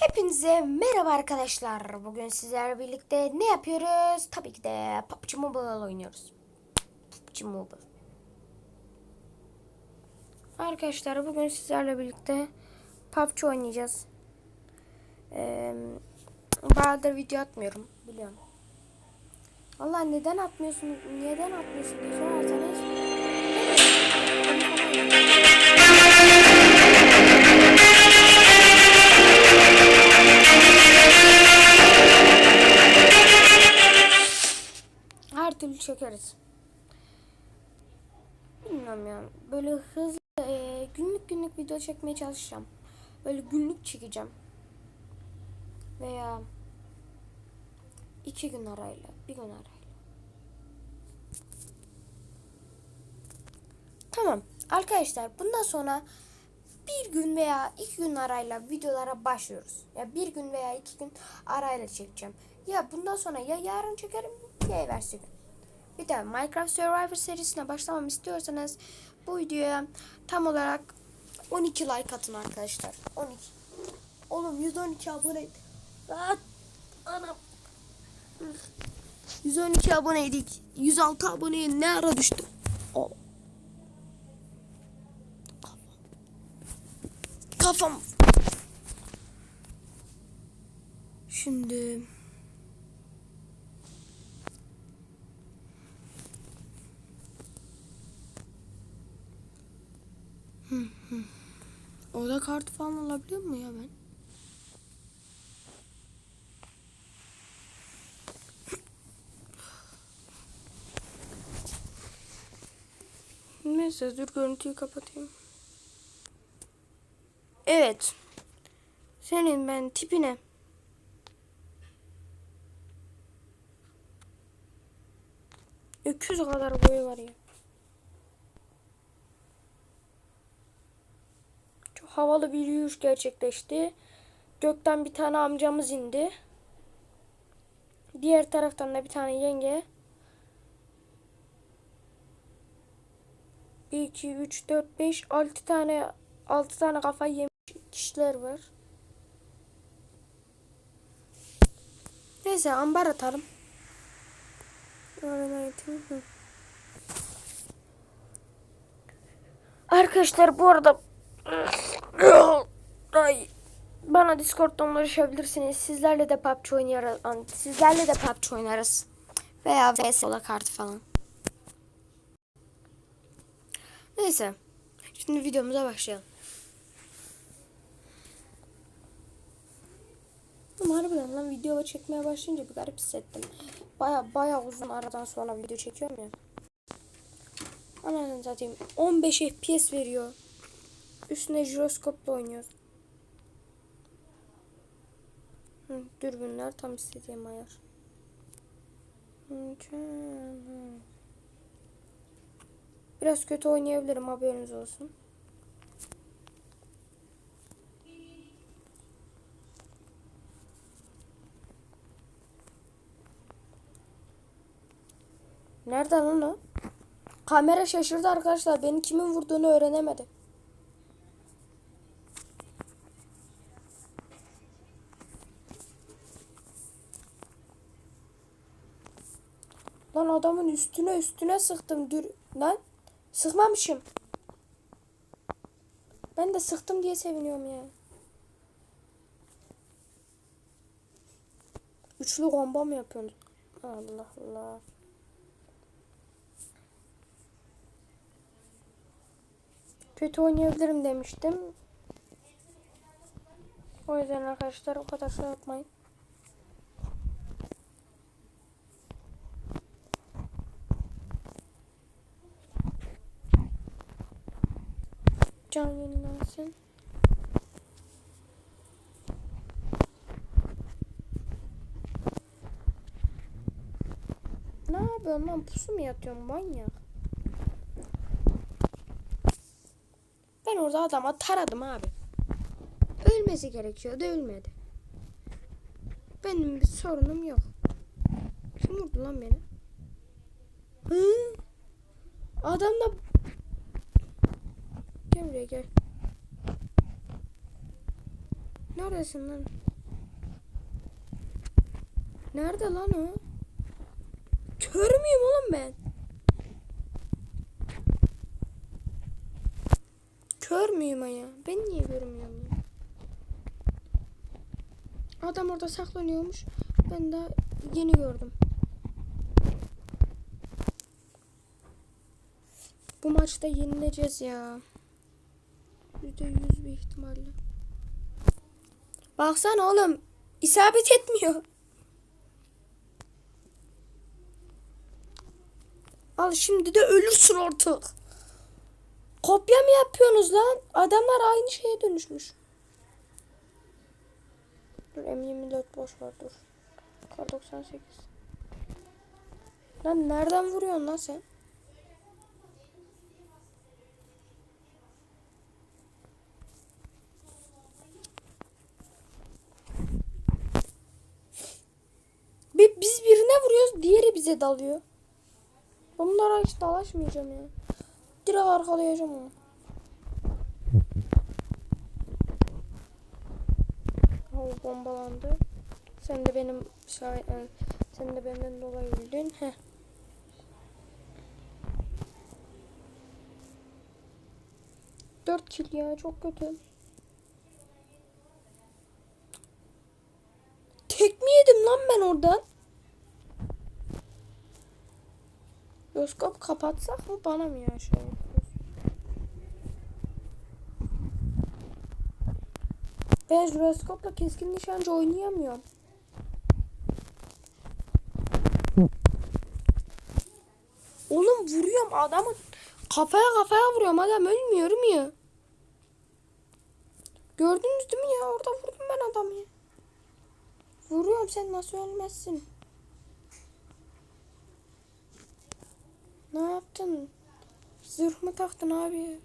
Hepinize merhaba arkadaşlar. Bugün sizlerle birlikte ne yapıyoruz? Tabii ki de PUBG Mobile oynuyoruz. PUBG Mobile. Arkadaşlar bugün sizlerle birlikte PUBG oynayacağız. Ee, bayağıdır video atmıyorum biliyorum. Allah neden atmıyorsun? Neden atmıyorsun diye sorarsanız. Türlü çekeriz. Bilmiyorum ya. Böyle hızlı e, günlük günlük video çekmeye çalışacağım. Böyle günlük çekeceğim. Veya iki gün arayla, bir gün arayla. Tamam. Arkadaşlar bundan sonra bir gün veya iki gün arayla videolara başlıyoruz. Ya bir gün veya iki gün arayla çekeceğim. Ya bundan sonra ya yarın çekerim ya evvelsi gün. Bir de Minecraft Survivor serisine başlamamı istiyorsanız bu videoya tam olarak 12 like atın arkadaşlar. 12. Oğlum 112 abone. Rahat. Anam. 112 aboneydik. 106 aboneye ne ara düştü? O. Kafam. Şimdi Oda kartı falan alabiliyor mu ya ben? Neyse dur görüntüyü kapatayım. Evet. Senin ben tipine. Öküz kadar boyu var ya. Çok havalı bir yürüyüş gerçekleşti. Gökten bir tane amcamız indi. Diğer taraftan da bir tane yenge. 1, 2, 3, 4, 5, 6 tane 6 tane kafa yemiş kişiler var. Neyse ambar atalım. Arkadaşlar bu arada Ay. Bana Discord'dan ulaşabilirsiniz. Sizlerle de PUBG oynarız. Sizlerle de PUBG oynarız. Veya VS ola kartı falan. Neyse. Şimdi videomuza başlayalım. Ama harbiden lan video çekmeye başlayınca bir garip hissettim. Baya baya uzun aradan sonra video çekiyorum ya. Ananı satayım. 15 FPS veriyor. Üstüne jiroskopla oynuyoruz. Hı, dürbünler tam istediğim ayar. Biraz kötü oynayabilirim haberiniz olsun. Nereden lan o? Kamera şaşırdı arkadaşlar. Beni kimin vurduğunu öğrenemedi. Lan adamın üstüne üstüne sıktım. Dür lan sıkmamışım. Ben de sıktım diye seviniyorum ya. Üçlü combo mu yapıyorsun? Allah Allah. Kötü oynayabilirim demiştim. O yüzden arkadaşlar o kadar şey yapmayın. Can yenilensin. Ne yapıyorsun lan? Pusu mu yatıyorsun manyak? Ben orada adama taradım abi. Ölmesi gerekiyordu ölmedi. Benim bir sorunum yok. Kim vurdu lan beni? Hı? Adam da Gel buraya gel. Neredesin lan? Nerede lan o? Kör müyüm oğlum ben? Kör müyüm ya? Ben niye görmüyorum ya? Adam orada saklanıyormuş. Ben daha yeni gördüm. Bu maçta yenileceğiz ya. Yüzde yüz bir ihtimalle. Baksana oğlum. isabet etmiyor. Al şimdi de ölürsün artık. Kopya mı yapıyorsunuz lan? Adamlar aynı şeye dönüşmüş. Dur M24 boş ver dur. Kar 98. Lan nereden vuruyorsun lan sen? Biz birine vuruyoruz, diğeri bize dalıyor. Onlara hiç dalaşmayacağım ya. Direkt arkalayacağım onu. O bombalandı. Sen de benim şahit, sen de benden dolayı öldün. Heh. Dört kill ya çok kötü. Tek mi yedim lan ben oradan? Bioskop kapatsak mı bana mı ya şey? Ben jiroskopla keskin nişancı oynayamıyorum. Oğlum vuruyorum adamı. Kafaya kafaya vuruyorum adam ölmüyor mu ya? Gördünüz değil mi ya? Orada vurdum ben adamı. Vuruyorum sen nasıl ölmezsin? Ne yaptın? Zırh mı taktın abi?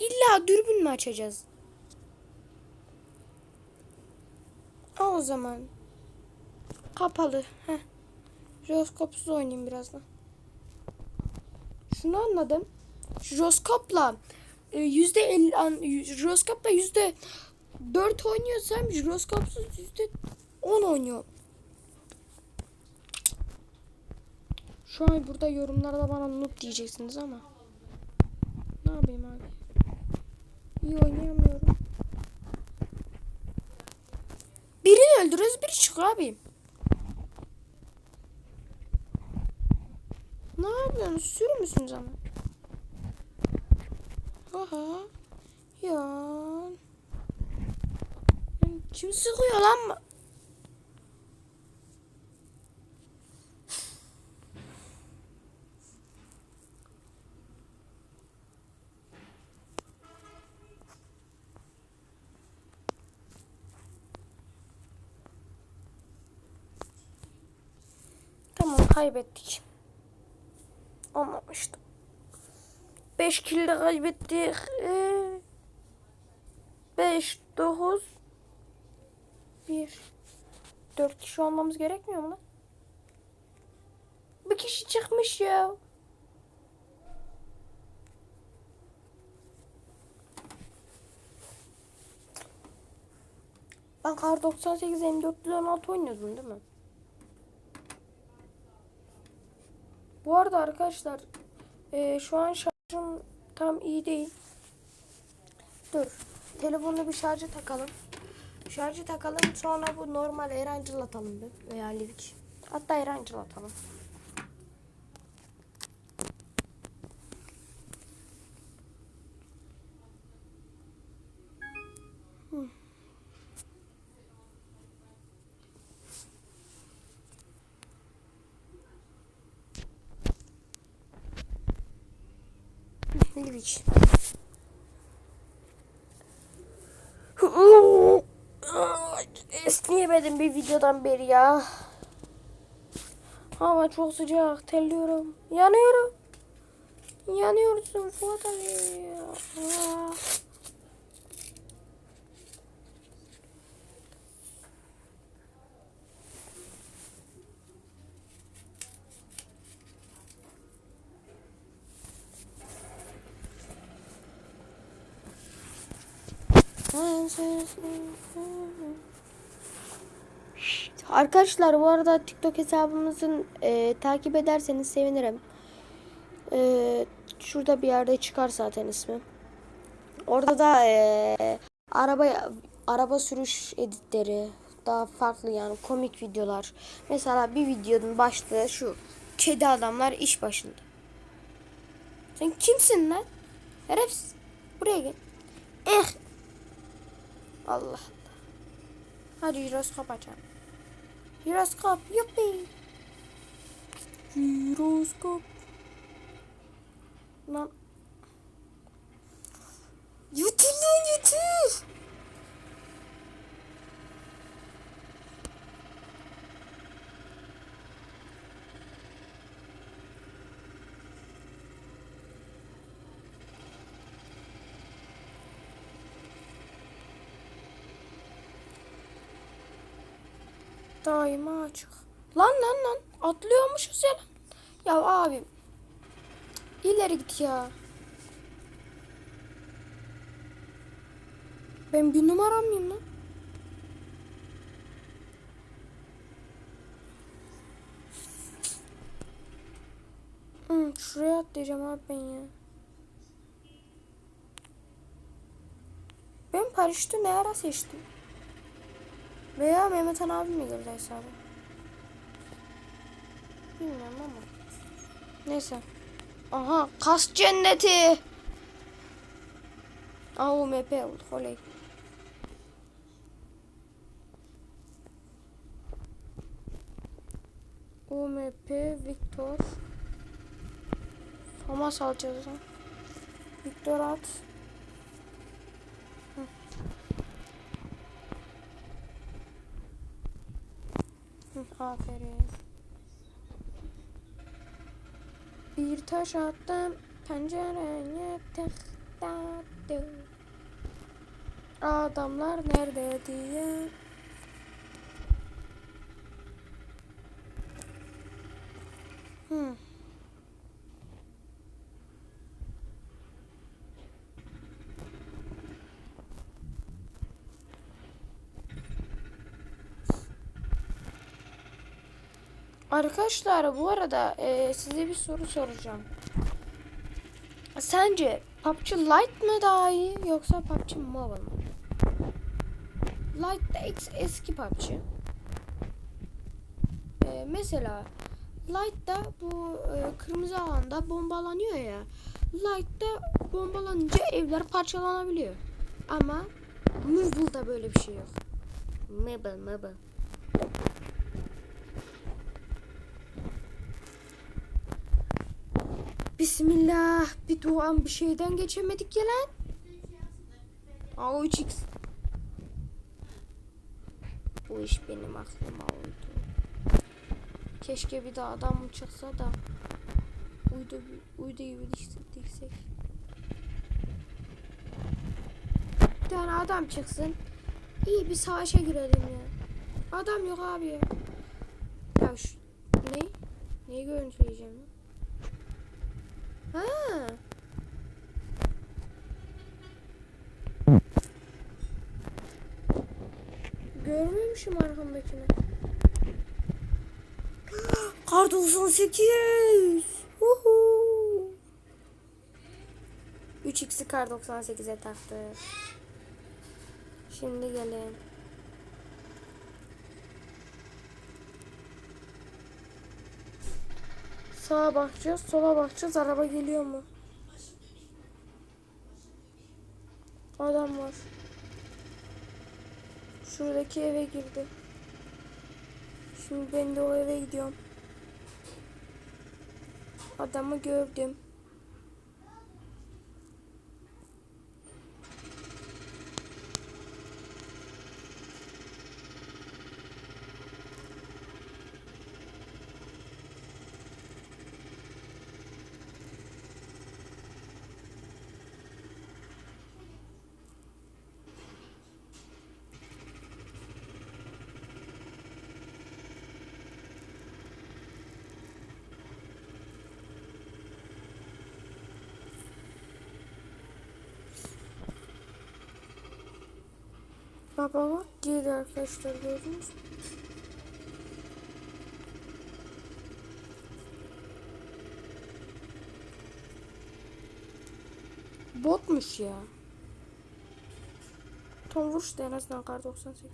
İlla dürbün mü açacağız? Ha o zaman. Kapalı. Heh. Jiroskopsuz oynayayım birazdan. Şunu anladım. Jiroskopla e, yüzde elli jiroskopla yüzde dört oynuyorsam jiroskopsuz yüzde on oynuyor. Şu an burada yorumlarda bana noob diyeceksiniz ama. Ne yapayım abi? İyi oynayamıyorum. Birini öldürüyoruz biri çıkıyor abi. Ne yapıyorsunuz? Sür müsünüz ama? Aha. Ya. Kim sıkıyor lan? Tamam kaybettik. Anlamıştım. 5 kill de kaybettik. 5, 9, 1. 4 kişi olmamız gerekmiyor mu lan? Bir kişi çıkmış ya. Ben kar 98 M416 oynuyordum değil mi? Bu arada arkadaşlar e, şu an şarjım tam iyi değil. Dur. Telefonu bir şarja takalım. Şarjı takalım sonra bu normal Erancıl atalım bir veya Livik. Hatta Erancıl atalım. Livik. Esneyemedim bir videodan beri ya. Hava çok sıcak. Terliyorum. Yanıyorum. Yanıyorsun Fuat abi. Ah. Arkadaşlar bu arada TikTok hesabımızın e, takip ederseniz sevinirim. E, şurada bir yerde çıkar zaten ismi. Orada da e, araba araba sürüş editleri daha farklı yani komik videolar. Mesela bir videonun başlığı şu. Kedi adamlar iş başında. Sen kimsin lan? Herefsiz. Buraya gel. Eh. Allah Allah. Hadi jiroskop açalım. Jiroskop. Yuppi. Jiroskop. Lan. Yutur lan Daima açık. Lan lan lan. Atlıyormuşuz ya lan. Ya abim. İleri git ya. Ben bir numaram mıyım lan? Hı, şuraya atlayacağım abi ben ya. Ben paraşütü ne ara seçtim? Veya Mehmet Han abi mi girdi hesabı? Bilmiyorum ama. Neyse. Aha kas cenneti. Aa UMP oldu. Oley. UMP Victor. Famas alacağız. Victor at. Aferin. Bir taş attım pencereye tıkladı. Adamlar nerede diye. Hmm. Arkadaşlar bu arada e, size bir soru soracağım. Sence PUBG Lite mı daha iyi yoksa PUBG Mobile mı? Lite de eski PUBG. E, mesela Lite'da bu e, kırmızı alanda bombalanıyor ya. Lite'da bombalanınca evler parçalanabiliyor. Ama Mobile'da böyle bir şey yok. Mobile, mobile. Bismillah. Bir duam bir şeyden geçemedik ya lan. Aa 3x. Bu iş benim aklıma uydu. Keşke bir de adam çıksa da uydu, uydu gibi diksek. Bir tane adam çıksın. İyi bir savaşa girelim ya. Adam yok abi ya. Şu ne? Neyi görüntüleyeceğim? Ha. Görmemişim arkamdakini. Kar 98. Uhu. 3x'i kar 98'e taktı. Şimdi gelin. Sağa bakacağız, sola bakacağız. Araba geliyor mu? Adam var. Şuradaki eve girdi. Şimdi ben de o eve gidiyorum. Adamı gördüm. Baba bak girdi arkadaşlar gördünüz mü? Botmuş ya. Tam vur işte en azından kar 98.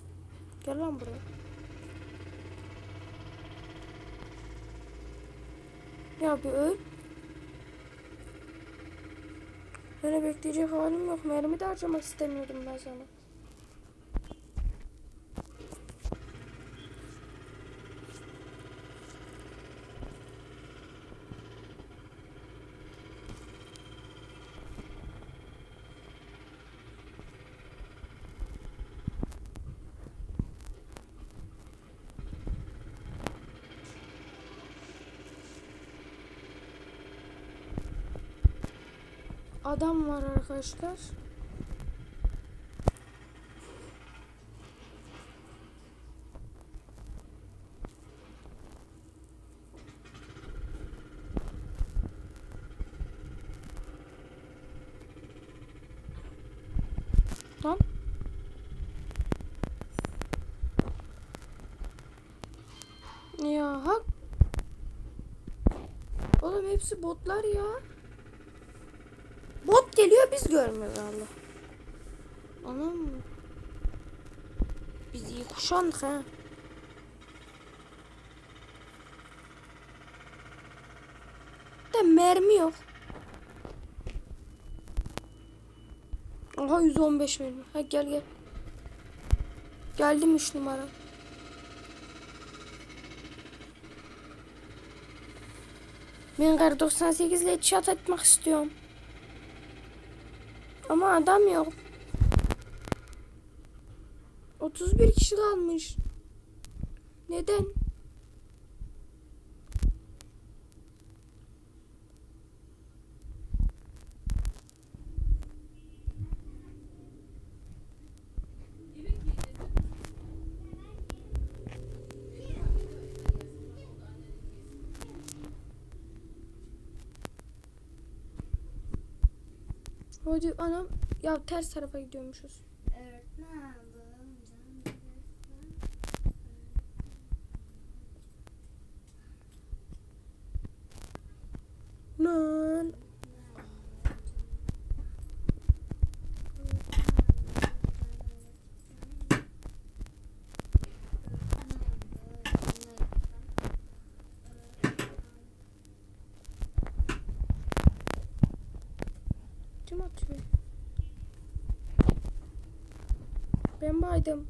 Gel lan buraya. Ya bir öl. Böyle bekleyecek halim yok. Mermi de harcamak istemiyordum ben sana. Adam var arkadaşlar. Lan. Ya hak. Oğlum hepsi botlar ya. Geliyor biz görmüyoruz Allah. Anam. Biz iyi kuşandık ha. De mermi yok. Aha 115 mermi. Ha gel gel. Geldim 3 numara. Ben kar 98 ile chat etmek istiyorum. Ama adam yok. 31 kişi kalmış. Neden? Hadi anam ya ters tarafa gidiyormuşuz. Lan. Kim atıyor? Ben baydım.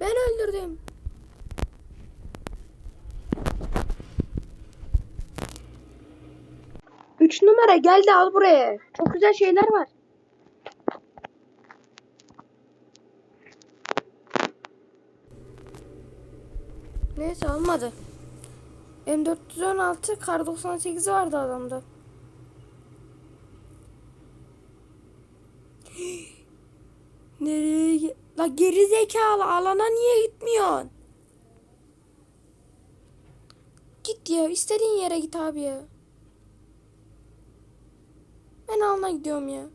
Ben öldürdüm. Üç numara geldi al buraya. Çok güzel şeyler var. Neyse almadı. M416 kar 98 vardı adamda. Geri zekalı alana niye gitmiyorsun? Git ya istediğin yere git abi ya. Ben alana gidiyorum ya.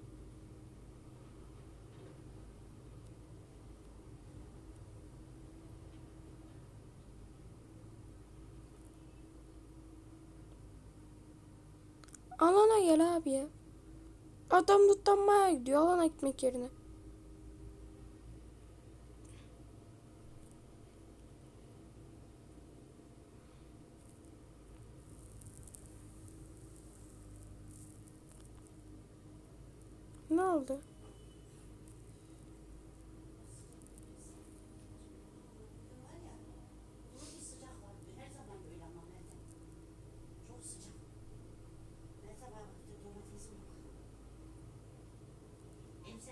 Alana gel abi ya. Adam tutlanmaya gidiyor alana gitmek yerine. Ne oldu? Her zaman böyle ama nereden? Çok sıcak. Ne sabah vakti domatesim yok. Hem sana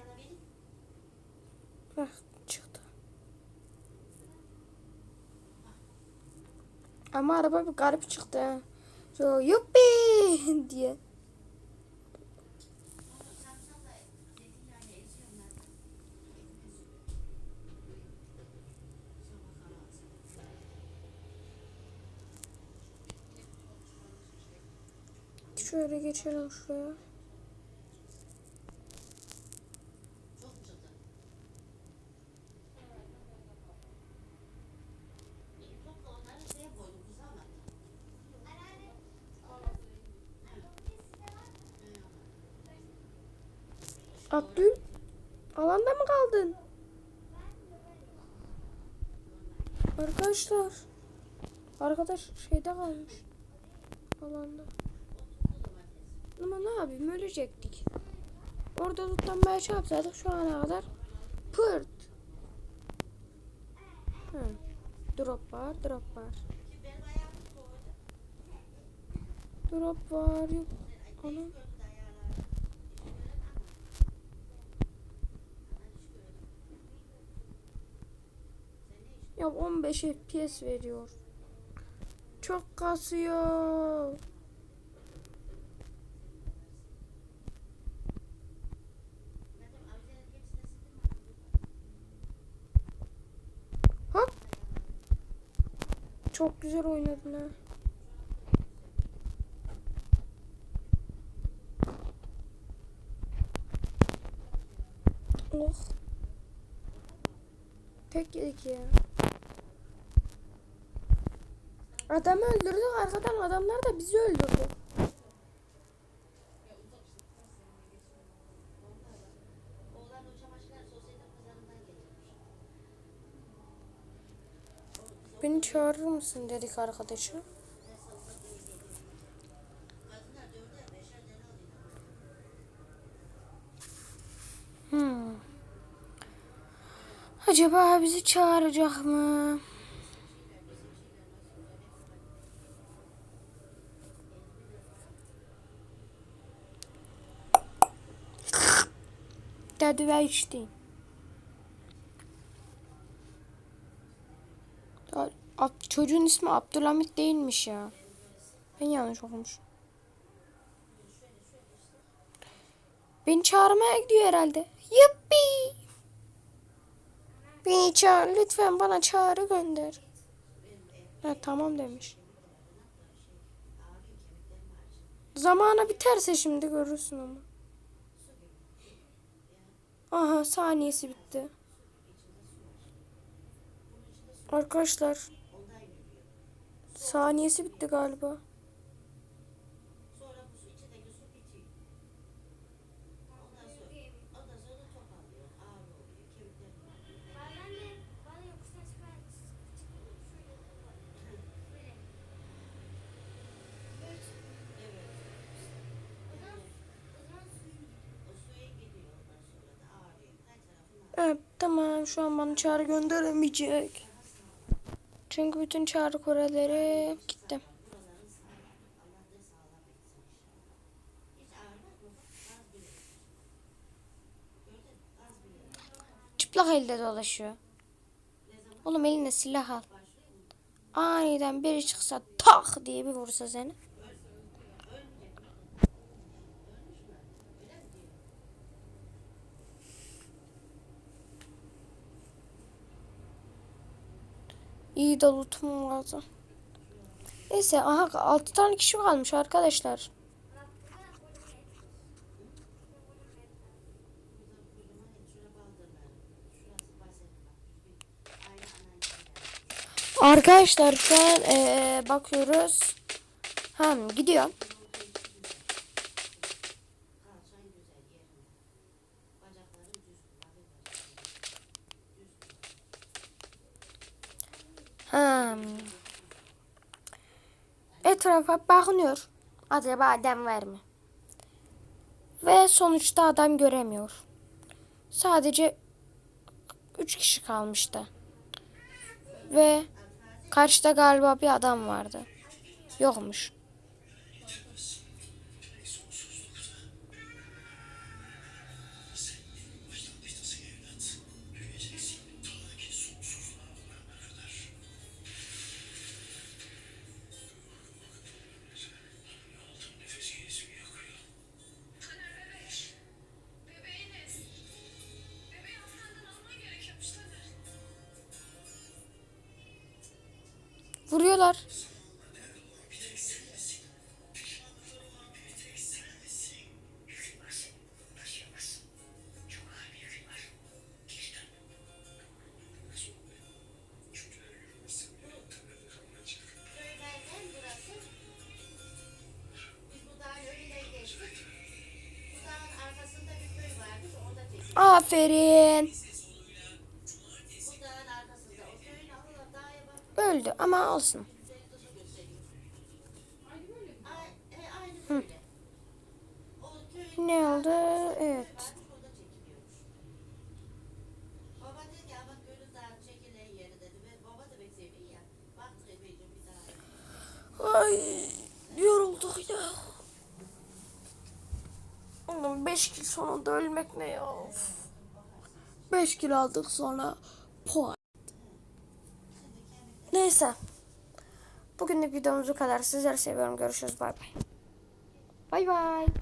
vereyim. Bak çıktı. Ama araba bir garip çıktı yuppi diye. geçelim şuraya. Abdül alanda mı kaldın? Arkadaşlar arkadaş şeyde kalmış alanda. Ama ne yapayım ölecektik. Orada tutlanmaya çarpsaydık şu ana kadar pırt. Hı. Drop var, drop var. Drop var, yok. Ana. Ya 15 FPS veriyor. Çok kasıyor. Çok güzel oynadın ha. Oh. Tek yedik ya. Adamı öldürdük arkadan adamlar da bizi öldürdü. Çağırır mısın dedik arkadaşa. Hmm. Acaba bizi çağıracak mı? Dedi ve içti. Ya, Ab- Çocuğun ismi Abdülhamit değilmiş ya. Ben yanlış okumuşum. Beni çağırmaya gidiyor herhalde. Yuppi. Beni çağır lütfen bana çağrı gönder. Ha, tamam demiş. Zamanı biterse şimdi görürsün ama. Aha saniyesi bitti. Arkadaşlar. Saniyesi bitti galiba. Evet. Tamam. Şu an bana çağrı gönderemeyecek. Çünkü bütün çağrı kureleri gitti. Çıplak elde dolaşıyor. Oğlum eline silah al. Aniden biri çıksa tak diye bir vursa seni. İyi de lootum vardı. Neyse aha 6 tane kişi kalmış arkadaşlar. Arkadaşlar şu an eee, bakıyoruz. Ha gidiyor. Etrafa bakınıyor. Acaba adam var mı? Ve sonuçta adam göremiyor. Sadece üç kişi kalmıştı. Ve karşıda galiba bir adam vardı. Yokmuş. E, aynı böyle. O köyün Ne oldu? Evet. varmış, o da çekiliyormuş. Baba dedi ki ama gönül dağı çekilen yeri dedi. Ve baba da pek seviyor ya. Baktık epeyce bir daha. Ay yorulduk ya. Oğlum 5 kil sonunda ölmek ne ya? 5 kil aldık sonra puan. Neyse. Bugünlük videomuz bu kadar. Sizleri seviyorum. Görüşürüz. Bay bay. Bay bay.